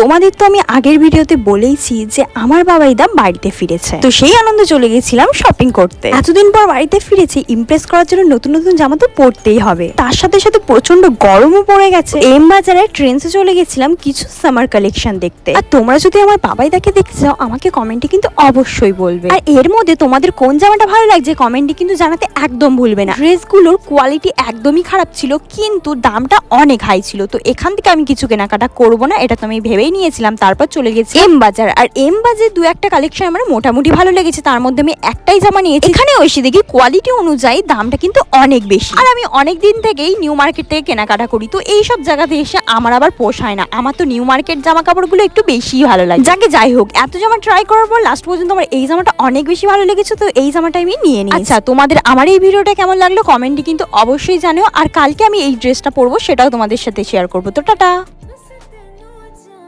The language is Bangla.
তোমাদের তো আমি আগের ভিডিওতে বলেইছি যে আমার বাবাই ইদাম বাড়িতে ফিরেছে। তো সেই আনন্দে চলে গেছিলাম শপিং করতে। এতদিন পর বাড়িতে ফিরেছি ইমপ্রেস করার জন্য নতুন নতুন জামা তো পরতেই হবে। তার সাথে সাথে প্রচণ্ড গরমও পড়ে গেছে। এম বাজারে ট্রেন্সে চলে গেছিলাম কিছু সামার কালেকশন দেখতে। আর তোমরা যদি আমার বাবাই দেখে দেখতে চাও, আমাকে কমেন্টে কিন্তু অবশ্যই বলবে। আর এর মধ্যে তোমাদের কোন জামাটা ভালো লাগছে কমেন্টে কিন্তু জানাতে একদম ভুলবে না। ড্রেসগুলোর কোয়ালিটি একদমই খারাপ ছিল, কিন্তু দামটা অনেক হাই ছিল। তো এখান থেকে আমি কিছু কেনাকাটা করব না, এটা তো আমি ভেবেই নিয়েছিলাম, তারপর চলে গেছি এম বাজার। আর এম বাজার দু একটা কালেকশন আমার মোটামুটি ভালো লেগেছে, তার মধ্যে আমি একটাই জামা নিয়েছি। এখানে এসে দেখি কোয়ালিটি অনুযায়ী দামটা কিন্তু অনেক বেশি। আর আমি অনেক দিন থেকেই নিউ মার্কেট থেকে কেনাকাটা করি, তো এই সব জায়গাতে এসে আমার আবার পোষায় না। আমার তো নিউ মার্কেট জামা কাপড়গুলো একটু বেশিই ভালো লাগে। যাকে যাই হোক, এত জামা ট্রাই করার পর লাস্ট পর্যন্ত আমার এই জামাটা অনেক বেশি ভালো লেগেছে, তো এই জামাটা আমি নিয়ে নিই আচ্ছা তোমাদের আমার এই ভিডিওটা কেমন লাগল? কমেন্টে কিন্তু অবশ্যই জানিও। আর কালকে আমি এই ড্রেসটা পরবো, সেটাও তোমাদের সাথে শেয়ার করব। তো টাটা!